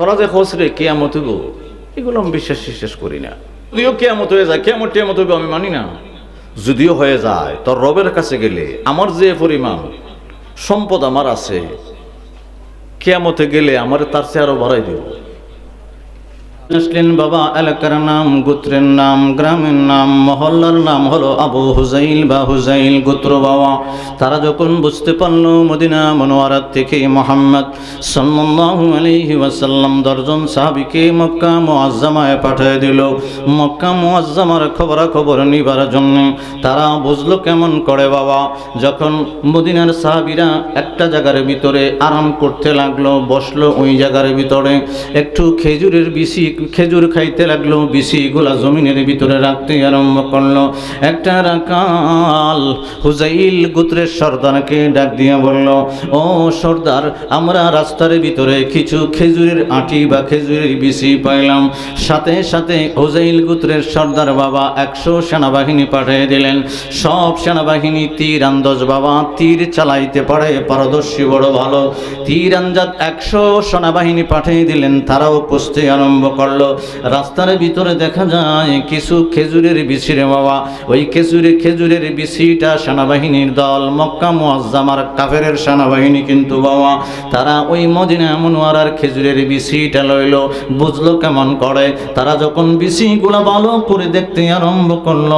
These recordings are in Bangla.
তোরা যে খোঁজ রে কেয়ামত হইব, এগুলো আমি বিশ্বাস বিশ্বাস করি না। যদিও কেয়ামত হয়ে যায়, কেয়ামত টেয়ামত হইব আমি মানি না। যদিও হয়ে যায়, তোর রবের কাছে গেলে আমার যে পরিমাণ সম্পদ আমার আছে, কেয়ামতে গেলে আমার তার চেয়ে আরও বাড়াই দেব। মুসলিম বাবা এলাকার নাম, গোত্রের নাম, গ্রামের নাম, মহল্লার নাম হলো আবু হুজাইল বা হুজাইল গোত্র বাবা। তারা যখন বুঝতে পারল মদিনা মনোয়ারাত থেকে মোহাম্মদ সাল্লাল্লাহু আলাইহি ওয়াসাল্লাম দর্জন সাহাবিকে মক্কা মোয়াজ্জামায় পাঠিয়ে দিল। মক্কা মুআজ্জামার খবরাখবর নিবার জন্য তারা বুঝলো কেমন করে বাবা। যখন মদিনার সাহাবিরা একটা জায়গার ভিতরে আরাম করতে লাগল, বসল ওই জায়গার ভিতরে, একটু খেজুরের বিসি খেজুর খাইতে লাগল বিসিগুলা জমিনের ভিতরে রাখতে আরম্ভ করল। একটা রাকাল হুজাইল গোত্রের সর্দারকে ডাক দিয়ে বলল, ও সর্দার, আমরা রাস্তার ভিতরে কিছু খেজুরের আটি বা খেজুরের বিসি পাইলাম। সাথে সাথে হুজাইল গোত্রের সর্দার বাবা একশো সেনাবাহিনী পাঠিয়ে দিলেন। সব সেনাবাহিনী, তীর আন্দাজ বাবা, তীর চালাইতে পারে, পারদর্শী, বড় ভালো। তীর আন্দাজ একশো সেনাবাহিনী পাঠিয়ে দিলেন, তারাও কুস্তি আরম্ভ করল রাস্তার ভিতরে দেখা যায় কিছু খেজুরের বিছিরে বাবা ওই খেজুরে খেজুরের বিছিটা সেনাবাহিনীর দল, মক্কা মুআজ্জামার কাফেরের সেনাবাহিনী কিন্তু বাবা তারা ওই মদিনা মনোয়ারার খেজুরের বিছিটা লইল। বুঝলো কেমন করে? তারা যখন বিছিগুলো ভালো করে দেখতে আরম্ভ করল,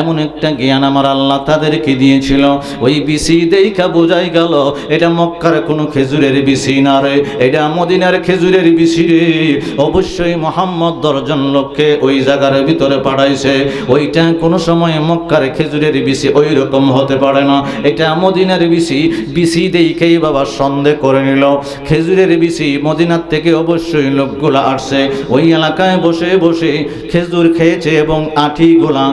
এমন একটা জ্ঞান আমার আল্লাহ তাদেরকে দিয়েছিল। ওই বিসি দেখা বোঝাই গেল, এটা মক্কার কোনো খেজুরের বিসি না রে, এটা মদিনার খেজুরের বিসি রে। অবশ্যই মোহাম্মদ দশজন লোককে ওই জায়গার ভিতরে পাঠাইছে। ওইটা কোনো সময় মক্কার খেজুরের বিষি ওই রকম হতে পারে না। এটা মদিনার বিসি বিসি দেখেই বাবা সন্দেহ করে নিল। খেজুরের বিসি মদিনার থেকে অবশ্যই লোকগুলা আসছে। ওই এলাকায় বসে বসে খেজুর খেয়েছে এবং আঠিগুলা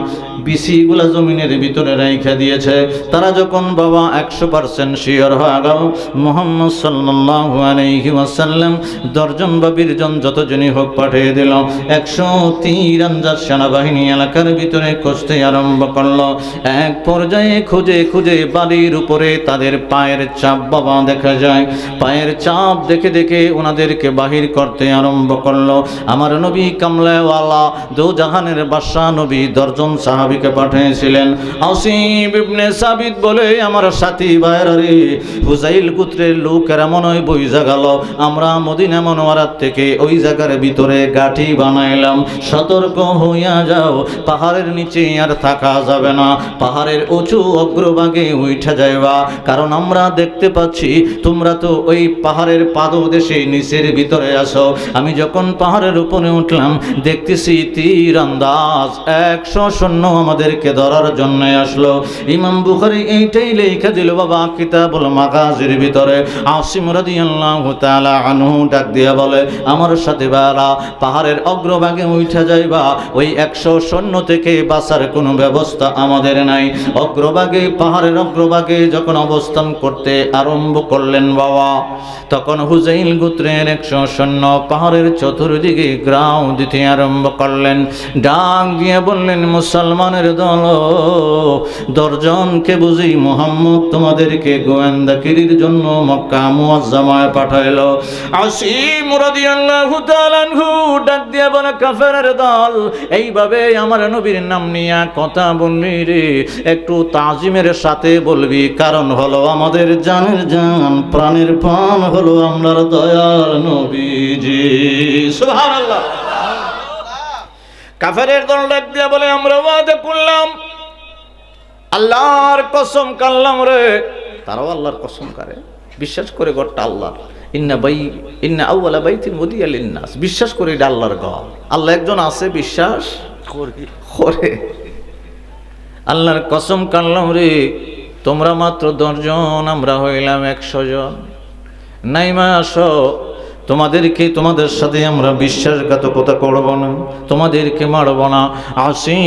বিসিগুলা জমিনের ভিতরে রেখে দিয়েছে। তারা যখন বাবা একশো পার্সেন্ট শিওর হয়ে গেল, মোহাম্মদ সাল্লাল্লাহু আলাইহি ওয়াসাল্লাম দশজন বা বীরজন যতজনই হোক পাঠিয়ে দিল। একশো তীরান্দাজ সেনাবাহিনী এলাকার ভিতরে কষতে আরম্ভ করল। এক পর্যায়ে খুঁজে খুঁজে বাড়ির উপরে তাদের পায়ের চাপ বাবা দেখা যায়। পায়ের চাপ দেখে দেখে ওনাদেরকে বাহির করতে আরম্ভ করল। আমার নবী কামলাওয়ালা দো জাহানের বাদশাহ নবী দর্জন সাহাবিকে পাঠিয়েছিলেন। আসিম ইবনে সাবিত বলে, আমার সাথী ভাইরা হুজাইল গোত্রের লোকেরা মনে হয় বইজা গেল। আমরা মদিনা মনোয়ারার থেকে ওই জায়গার ভিতরে গাঠি বানাইলাম। সতর্ক হইয়া যাও, পাহাড়ের নিচে আর থাকা যাবে না। পাহাড়ের উঁচু অগ্রভাগে উঠে যাইবা। কারণ আমরা দেখতে পাচ্ছি, তোমরা তো ওই পাহাড়ের পাদদেশে নিচের ভিতরে আসো আমি যখন পাহাড়ের উপরে উঠলাম, দেখতেছি তীর আন্দাজ। একশো সৈন্য আমাদেরকে ধরার জন্য আসলো। ইমাম বুখারি এইটাই লেখা দিল, বাবা, কিতাবুল মাগাজির ভিতরে আসিম রাদিয়াল্লাহু তাআলা আনহু ডাক দিয়া বলে, আমার সাথে বারা পাহাড়ের অগ্রভাগে উঠা যাইবা, ওই একশো সৈন্য থেকে বাঁচার কোনো ব্যবস্থা আমাদের নাই। অগ্রভাগে, পাহাড়ের অগ্রভাগে যখন অবস্থান করতে আরম্ভ করলেন বাবা, তখন হুজাইল গোত্রের একশো সৈন্য পাহাড়ের চতুর্দিকে গ্রাম দিতে আরম্ভ করলেন। ডাক দিয়ে বললেন মুসলমানের দল। দশজনকে বুঝি মোহাম্মদ তোমাদেরকে গোয়েন্দাগিরির জন্য মক্কা মুআজ্জামায় পাঠাইলো। আসিম রাদিয়াল্লাহু তাআলা আনহু ডাক দিয়ে বলে, কাফেরের দল, এইভাবে আমার নবীর নাম নিয়ে কথা বলবি রে। একটু তাজিমের সাথে বলবি, কারণ হলো আমাদের জানের জান, প্রাণের প্রাণ হলো আমরার দয়ার নবীজি। সুবহানাল্লাহ। কাফেরের দল ডাক দিয়ে বলে আমরা ওয়াদা করলাম। আল্লাহর কসম কাল্লাম রে। তারাও আল্লাহর কসম করে। বিশ্বাস করে ঘরটা আল্লাহ ইন্না বাই ইন্না আউ্বালা বাইতিন মোদি আলিন্নাস বিশ্বাস করে এটা আল্লাহর ঘর। আল্লাহ একজন আছে বিশ্বাস করে। আল্লাহর কসম কাল্লাম রে। তোমরা মাত্র দশজন আমরা হইলাম একশো জন। নাইমা আসো তোমাদেরকে তোমাদের সাথে আমরা বিশ্বাসঘাতকতা করব না, তোমাদেরকে মারব না।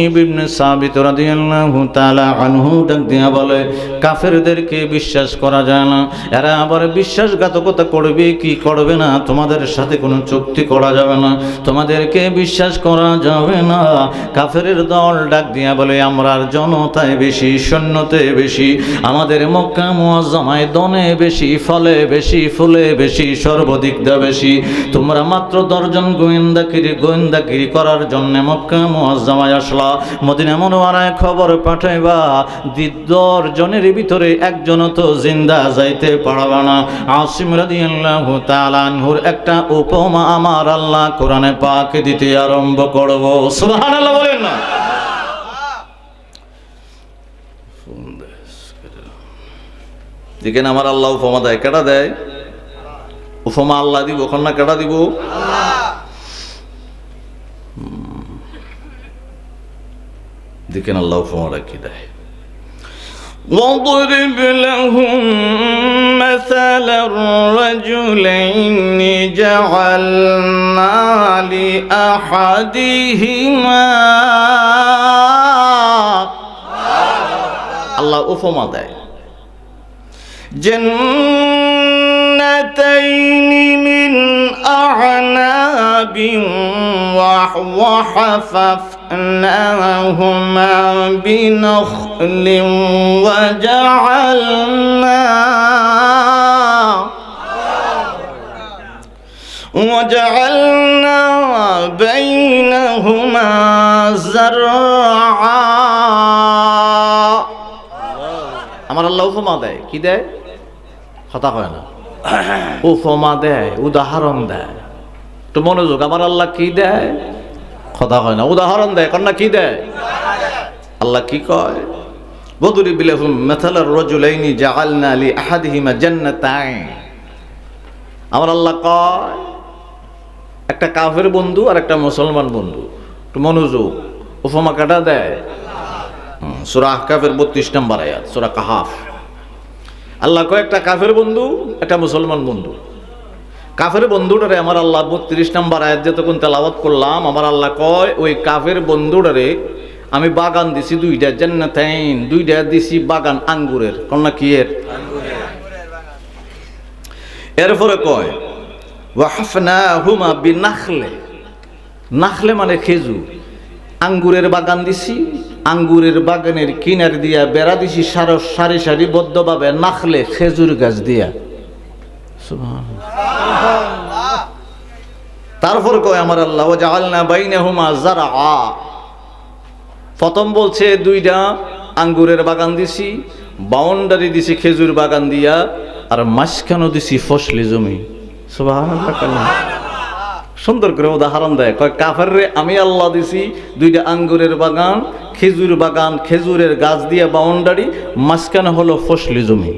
ইবনে সাবিত রাদিয়াল্লাহু তাআলা আনহু ডাক দিয়া বলে, কাফেরদেরকে বিশ্বাস করা যায় না। এরা আবার বিশ্বাসঘাতকতা করবে, কি করবে না, তোমাদের সাথে কোনো চুক্তি করা যাবে না। তোমাদেরকে বিশ্বাস করা যাবে না। কাফেরের দল ডাক দিয়া বলে আমরার জনতায় বেশি, সৈন্যতে বেশি, আমাদের মক্কা মুআজ্জামায় দনে বেশি, ফলে বেশি, ফুলে বেশি সর্বাধিক দেবে বেশি তোমরা মাত্র দশজন গোয়েন্দাগিরি গোয়েন্দাগিরি করার জন্য মক্কা মুআজ্জামায় আসলা। মদিনা মনোয়ারায় খবর পাঠাইবা। দশ জনের ভিতরে একজন তো জিন্দা যাইতে পারবা না। আসিম রাদিয়াল্লাহু তাআলা আনহুর একটা উপমা আমার আল্লাহ কোরআনে পাক দিতে আরম্ভ করব। সুবহানাল্লাহ বলেন না। দেখেন আমার আল্লাহ উপমা দেয়। কেটা দেয়? উপমা আল্লাহ দিব ওখান না কেটা দিব হুম। দেখেন আল্লাহ উপমাটা কি দেয় واضرب لهم مثل الرجلين جعلنا لأحدهما আল্লাহ উপমা দেয় جنتين من أعناب وحففناهما بنخل وجعلنا وجعلنا بينهما زرعا আমার আল্লাহ উপমা দেয় কি দেয় কথা হয় না উপমা দেয়, উদাহরণ দেয়। একটু মনোযোগ আমার আল্লাহ কি দেয়? কথা হয় না, উদাহরণ দেয়, কন্যা কি দেয়? আল্লাহ কি কয়? বদুরি বিলাহুম মেথালার রজুলাইনি জাআলনা আলি আহাদিহিমা জান্নাতাইন। আমার আল্লাহ কয়, একটা কাফের বন্ধু আর একটা মুসলমান বন্ধু একটু মনোযোগ উপমা কাটা দেয়? সুরা আহকাফের বত্রিশ নম্বর আয়াত, সুরা কাহাফ। আল্লাহ কয়, একটা কাফের বন্ধু, একটা মুসলমান বন্ধু। কাফের বন্ধুটারে আমার আল্লাহ বত্রিশ নম্বর আয়াত যতক্ষণ তেলাওয়াত করলাম। আমার আল্লাহ কয়, ওই কাফের বন্ধুটারে আমি বাগান দিছি দুইটা, জান্নাতাইন, দুইটা দিছি বাগান আঙ্গুরের। কন্যা কি এর? এরপরে কয় হুমা বিনাখলে। নাখলে মানে খেজুর। আঙ্গুরের বাগান দিছি আঙ্গুরের বাগানের কিনার দিয়া বেড়া দিছি সার সারি সারি, বদ্ধভাবে নাখলে খেজুর গাছ দিয়া। তারপর কয় আমার আল্লাহ ও জাআলনা বাইনাহুমা জারআ প্রথম বলছে দুইটা আঙ্গুরের বাগান দিছি, বাউন্ডারি দিছি খেজুর বাগান দিয়া, আর মাঝখানেও দিছি ফসলি জমি। কাল্লা। সুন্দর করে উদাহরণ দেয়। কয়, কাফের আমি আল্লাহ দিছি দুইটা আঙ্গুরের বাগান, খেজুর বাগান, খেজুরের গাছ দিয়ে বাউন্ডারি, মাঝখানে হলো ফসলি জমি।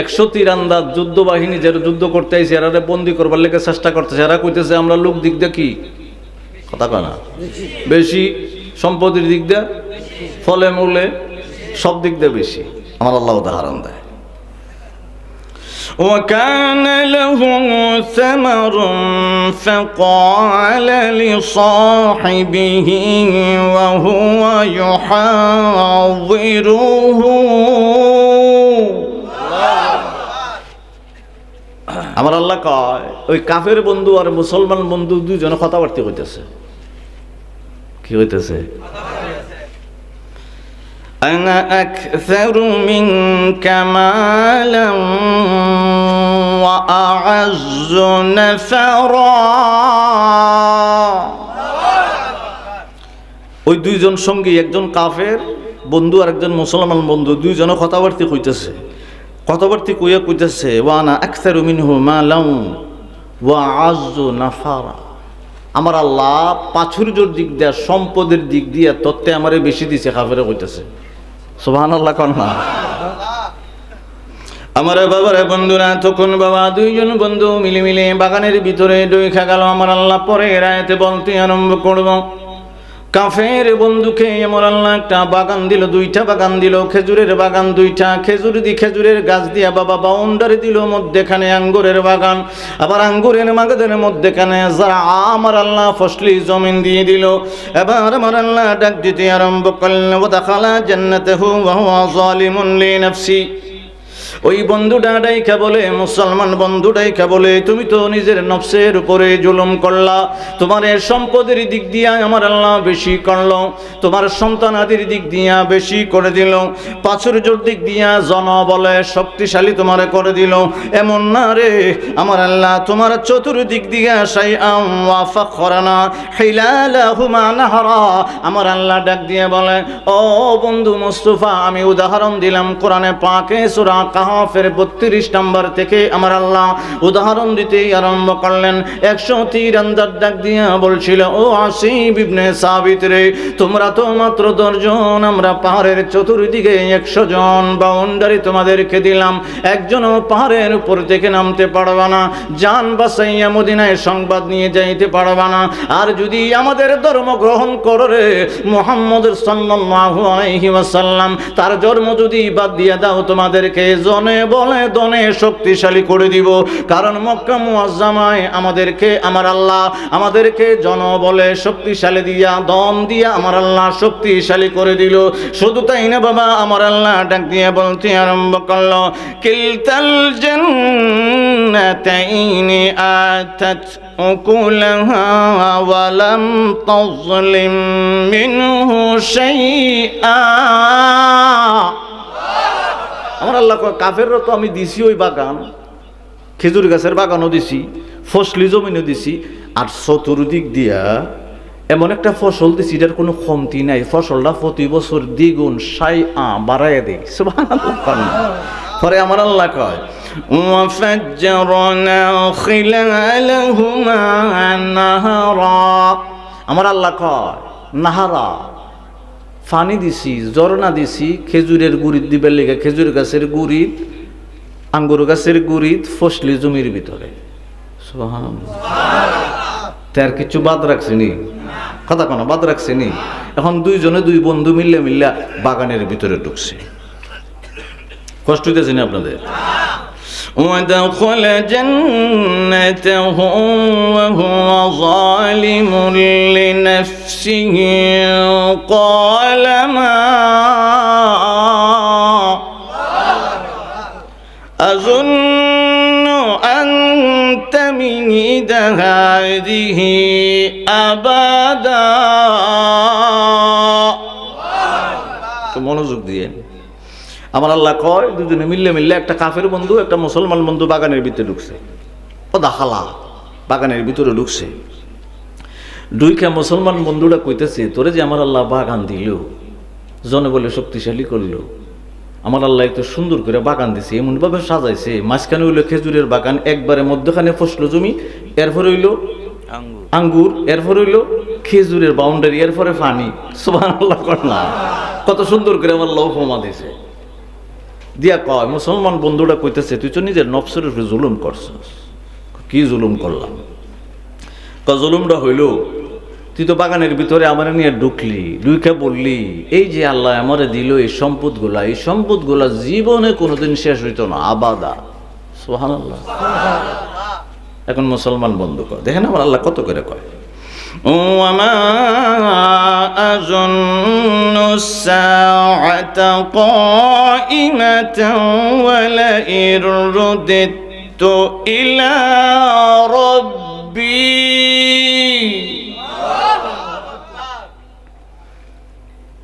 একশো তীরান্দাজ যুদ্ধ বাহিনী যারা যুদ্ধ করতে আইছে এরা বন্দি করবার লেগে চেষ্টা করতেছে। এরা কইতেছে, আমরা লোক দিক দিয়ে কি? কথা কয় না। বেশি সম্পত্তির দিক দিয়ে, ফলে মূলে সব দিক দিয়ে বেশি। আমার আল্লাহ উদাহরণ দেয়। وكان له ثمر فقال لصاحبه وهو يحاضره আমার আল্লাহ কয় ওই কাফের বন্ধু আর মুসলমান বন্ধু দুইজনে কথাবার্তা হইতেছে কি হইতেছে أنا أكثر منك مالا وأعز نفرا ওই দুইজন সঙ্গী একজন কাফের বন্ধু আর একজন মুসলমান বন্ধু দুইজনে কথাবার্তা কইতেছে কথাবার্তা কইয়া কইতেছে ওয়ানা আকসারু মিনহু মালাউ ওয়া আযু নাফারা আমার আল্লাহ প্রাচুর্যর দিক দিয়া সম্পদের দিক দিয়া তত্ত্বে আমারে বেশি দিছে কাফেরে কইতেছে সুবহানাল্লাহ কন্যা আমার বাবার বন্ধুরা তখন বাবা দুইজন বন্ধু মিলে মিলে বাগানের ভিতরে দুই ডইখা গেল। আমার আল্লাহ পরে রায়তে বলতে আরম্ভ করব। কাফের বন্ধুকে আমার আল্লাহ একটা বাগান দিল, দুইটা বাগান দিল, খেজুরের বাগান দুইটা, খেজুর দি খেজুরের গাছ দিয়া বাবা বাউন্ডারি দিল মধ্যেখানে আঙ্গুরের বাগান, আবার আঙ্গুরের মাগাদের মধ্যেখানে যারা আমার আল্লাহ ফসলি জমিন দিয়ে দিল, এবার আমার আল্লাহ ডাক দিতে আরম্ভ করলেন ও দেখালা জান্নাতে হু জালিমুন লি নাফসি। ওই বন্ধুটা ডাইকা বলে, মুসলমান বন্ধু ডাইকা বলে, তুমি তো নিজের নফসের উপরে জুলুম করলা। তোমার সম্পদের দিক দিয়া আমার আল্লাহ বেশি করল। তোমার সন্তানাদির দিক দিয়া বেশি করে দিল। পাঁচুর্যর দিক দিয়া জন বলে, শক্তিশালী তোমার করে দিল। এমন না রে, আমার আল্লাহ তোমার চতুর্দিক দিয়া সাই হিলালাহুমা নাহারা। আমার আল্লাহ ডাক দিয়ে বলে, ও বন্ধু মুস্তফা, আমি উদাহরণ দিলাম কোরআনে পাকে সূরা কাহাফের 32 নম্বর থেকে আমার আল্লাহ উদাহরণ দিতেই আরম্ভ করলেন। 100 আন্দার ডাক দিয়া বলছিল, ও আসিব ইবনে সাবিত রে, তোমরা তো মাত্র দশজন, আমরা পাহাড়ের চতুর্দিকে একশো জন। বাউন্ডারি তোমাদেরকে দিলাম, একজনও পাহাড়ের উপর থেকে নামতে পারবা না। জান বাসাইয়া মদিনায় সংবাদ নিয়ে যাইতে পারবা না। আর যদি আমাদের ধর্ম গ্রহণ করো রে, মোহাম্মদ সাল্লাল্লাহু আলাইহি ওয়াসাল্লাম, তার জন্ম যদি বাদ দিয়ে দাও তোমাদেরকে জনে বলে দনে শক্তিশালী করে দিব। কারণ মক্কা মুআজ্জামায় আমাদেরকে, আমার আল্লাহ আমাদেরকে জন বলে শক্তিশালী দিয়া দম দিয়া আমার আল্লাহ শক্তিশালী করে দিল। শুধু তাই না বাবা, আমার আল্লাহ ডাক দিয়ে বলতে আরম্ভ করল, কিলতাল জান্নাতাইনি আতাত উকুলাহা ওয়া লাম তাযলিম মিনহু শাইআ। তখন আল্লাহ কয়, কাফেররা তো আমি দিছি ওই বাগান, খেজুর গাছের বাগানও দিছি, ফসলি জমিনও দিছি, আর চতুর্দিক দিয়া এমন একটা ফসল দিছি, এটার কোনো কমতি নাই। ফসলটা প্রতি বছর দ্বিগুণ সাই আ বাড়াইয়া দেয় পরে আমার আল্লাহ কয় আমার আল্লাহ কয়, নাহারা। ফানি দিছি জরনা দিছি খেজুরের গুড়িত দিবার লেগে খেজুর গাছের গুড়িত আঙ্গুর গাছের গুড়িত ফসলি জমির ভিতরে সুবহানাল্লাহ। তার কিছু বাদ রাখছিনি কথা কোনো বাদ রাখছিনি এখন দুইজনে দুই বন্ধু মিললে মিল্লা বাগানের ভিতরে ঢুকছে কষ্ট হইতেছে না আপনাদের ودخل جنته وهو ظالم لنفسه قال ما أظن أن تميد هذه أبدا তো মনোযোগ দিয়ে আমার আল্লাহ কয় দুজনে মিললে মিললে একটা কাফের বন্ধু একটা মুসলমান বন্ধু বাগানের ভিতরে ঢুকছে ও দাখালা বাগানের ভিতরে ঢুকছে দুইটা মুসলমান বন্ধুরা কইতেছে তোরে যে আমার আল্লাহ বাগান দিল জনে বলে শক্তিশালী করল আমার আল্লাহ এত সুন্দর করে বাগান দিছে এমনভাবে সাজাইছে মাঝখানে হইল খেজুরের বাগান একবারে মধ্যখানে ফসলো জমি এরপর হইল আঙ্গুর। এরপর হইল খেজুরের বাউন্ডারি এরপরে পানি। সুবাহ আল্লাহ না। কত সুন্দর করে আমার আল্লাহ উপমা দিছে। দিয়া কয় মুসলমান বন্ধুরা কইতেছে তুই তো নিজের নফসের উপরে জুলুম করছস। কি জুলুম করলাম? ক জুলুমটা হইল তুই তো বাগানের ভিতরে আমার নিয়ে ঢুকলি ঢুকে বললি এই যে আল্লাহ আমারে দিল এই সম্পদগুলা এই সম্পদগুলা জীবনে কোনোদিন শেষ হইতো না আবাদা সোহান আল্লাহ এখন মুসলমান বন্ধু কর দেখেন আমার আল্লাহ কত করে কয় وما أظن الساعة قائمة ولئن رددت إلى ربي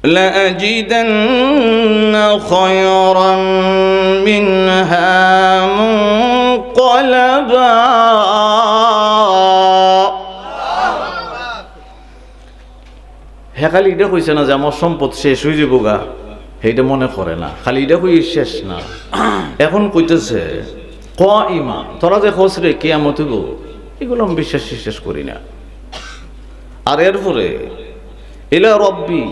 لأجدن خيرا منها منقلبا হ্যাঁ খালি এটা কইছে না যে আমার সম্পদ শেষ হয়ে যাবো গা সেইটা মনে করে না খালি এটা কই শেষ না এখন কইতেছে ক ইমান তোরা যে খোঁজ রে কেয়ামত গো এগুলো আমি বিশ্বাস শেষ করি না আর এরপরে এলা রব্বি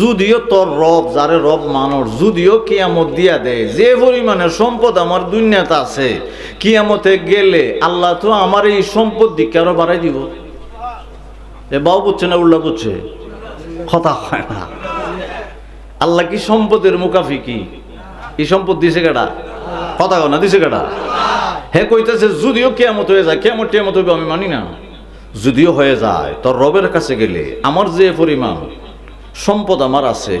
যদিও তোর রব, যারে রব মানর, যদিও কিয়ামত দিয়া দেয়। যে পরিমাণে সম্পদ আমার দুনিয়াতে আছে, কিয়ামতে গেলে আল্লাহ তো আমার এই সম্পদ দিকে আরও বাড়াই দিব। এ বাউ বুঝছে না উল্লা বুঝছে? কথা হয় না। আল্লাহ কি সম্পদের মুকাফি কি? এই সম্পদ দিছে কেটা কথা না, দিছে কেটা হে কইতেছে, যদিও কেমত হয়ে যায় কেমন টেমত হবে, আমি মানি না। যদিও হয়ে যায়, তোর রবের কাছে গেলে আমার যে পরিমাণ সম্পদ আমার আছে।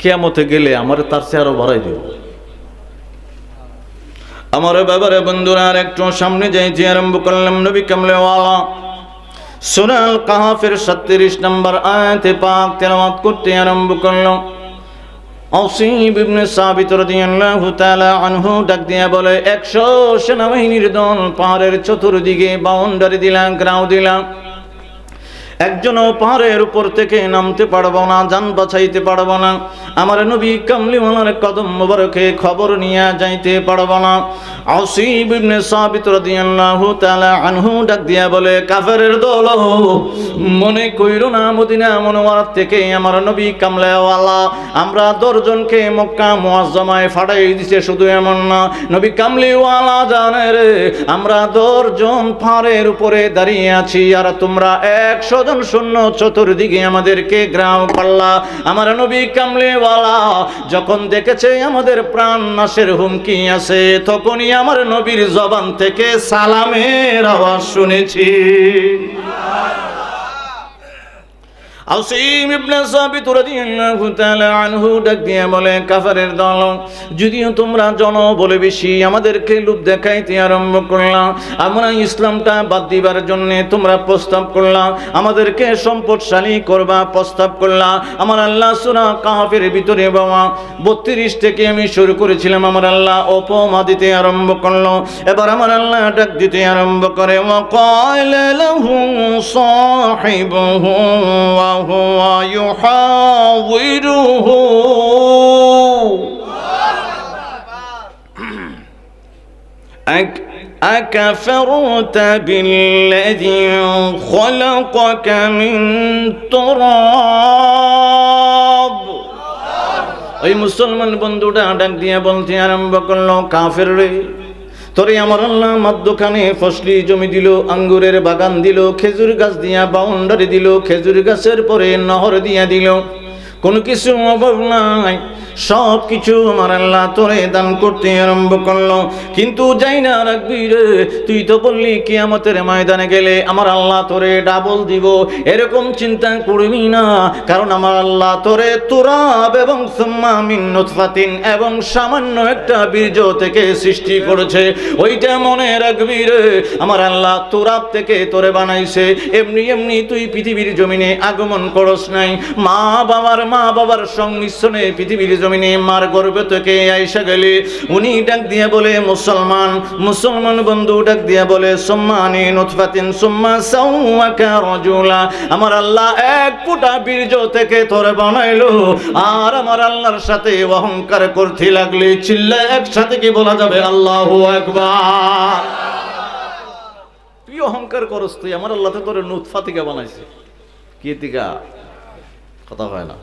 কেয়ামতে গেলে আমার তার চেয়ে আরও বাড়াই দিব। আমার বাবারে বন্ধুরা, আর একটু সামনে যাইতে আরম্ভ করলাম নবী কামলেওয়ালা। সুরাল কাহাফের সাতত্রিশ নম্বর আয়াতে পাক তেলাওয়াত করতে আরম্ভ করল অসিব ইবনে সাবিত রাদিয়াল্লাহু তাআলা আনহু ডাক দিয়া বলে 100 সেনাবাহিনীর দল পাহাড়ের চতুর্দিকে বাউন্ডারি দিলাম গ্রাউ দিলাম। একজনও পাহাড়ের উপর থেকে নামতে পারব না, যান বাছাইতে পারব না। আমার নবী কামলিওয়ালার কদম মোবারকে খবর নিয়ে যাইতে পারব না। আসিব ইবনে সাবিত রাদিয়াল্লাহু তাআলা আনহু ডাক দিয়া বলে, কাফেরের দল, মনে কইরো না মদিনা মনোয়ার থেকে আমার নবী কামলিওয়ালা। আমরা দশজনকে মক্কা মুআজ্জামায় ফাড়াই দিছে, শুধু এমন না। নবী কামলিওয়ালা জানে রে, আমরা দশজন পাহাড়ের উপরে দাঁড়িয়ে আছি, আর তোমরা একশো জন শূন্য, চতুর্দিকে আমাদেরকে গ্রাম পাল্লা, আমার নবী কামলেওয়ালা যখন দেখেছে আমাদের প্রাণ নাশের হুমকি আছে, তখনই আমার নবীর জবান থেকে সালামের আওয়াজ শুনেছি। আউসিম ইবনে সাবিত রাদিয়াল্লাহু তাআলা আনহু ডাক দিয়ে বলে, কাফারের দল, যদিও তোমরা জন বলে বেশি আমাদেরকে লোভ দেখাইতে আরম্ভ করলা, আমরা ইসলামটা বাদ দিবার জন্য তোমরা প্রস্তাব করলা, আমাদেরকে সম্পদশালী করবা প্রস্তাব করলা, আমার আল্লাহ সূরা কাহাফের ভিতরে বাবা, বত্রিশ থেকে আমি শুরু করেছিলাম, আমার আল্লাহ উপমা দিতে আরম্ভ করল, এবার আমার আল্লাহ ডাক দিতে আরম্ভ করে, ওয়া ক্বালা লাহু হু يحاوره أك أكفرت بالذي خلقك من تراب ওই মুসলমান বন্ধুটা ডাক দিয়ে বলতে আরম্ভ করলো কাফের রে তোরে আমার আল্লাহ আমার দোকানে ফসলি জমি দিল, আঙ্গুরের বাগান দিল, খেজুর গাছ দিয়া বাউন্ডারি দিল, খেজুর গাছের পরে নহর দিয়া দিল। কোনো কিছু অভাব নাই। সব কিছু আমার আল্লাহ তোরে দান করতে আরম্ভ করল। কিন্তু যাই না রাখবি রে, তুই তো বললি কিয়ামতের ময়দানে গেলে আমার আল্লাহ তোরে ডাবল দিব। এরকম চিন্তা করবি না, কারণ আমার আল্লাহ তোরে তোরাব এবং সুম্মা মিন নুতফাতিন এবং সামান্য একটা বীর্য থেকে সৃষ্টি করেছে। ওইটা মনে রাখবি রে, আমার আল্লাহ তোরাব থেকে তোরে বানাইছে। এমনি এমনি তুই পৃথিবীর জমিনে আগমন করস নাই। মা বাবার মা বাবার সংমিশ্রণে পৃথিবীর জমিনে মার গর্ভ থেকে আইসা গেলে, উনি ডাক দিয়ে বলে, মুসলমান মুসলমান বন্ধু ডাক দিয়ে বলে, সম্মানে নুতফাতিন, সুম্মা সাওয়াকা রাজুলা, আমার আল্লাহ এক ফুটা বীর্য থেকে তোরে বানাইলো, আর আমার আল্লাহর সাথে অহংকার করতে লাগলে চিল্লা একসাথে কি বলা যাবে? আল্লাহু আকবার। তুই অহংকার করস তুই, আমার আল্লাহ তোরে নুতফা থেকে বানাইছে। কি কথা হয় না।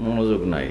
মনোযোগ নাই।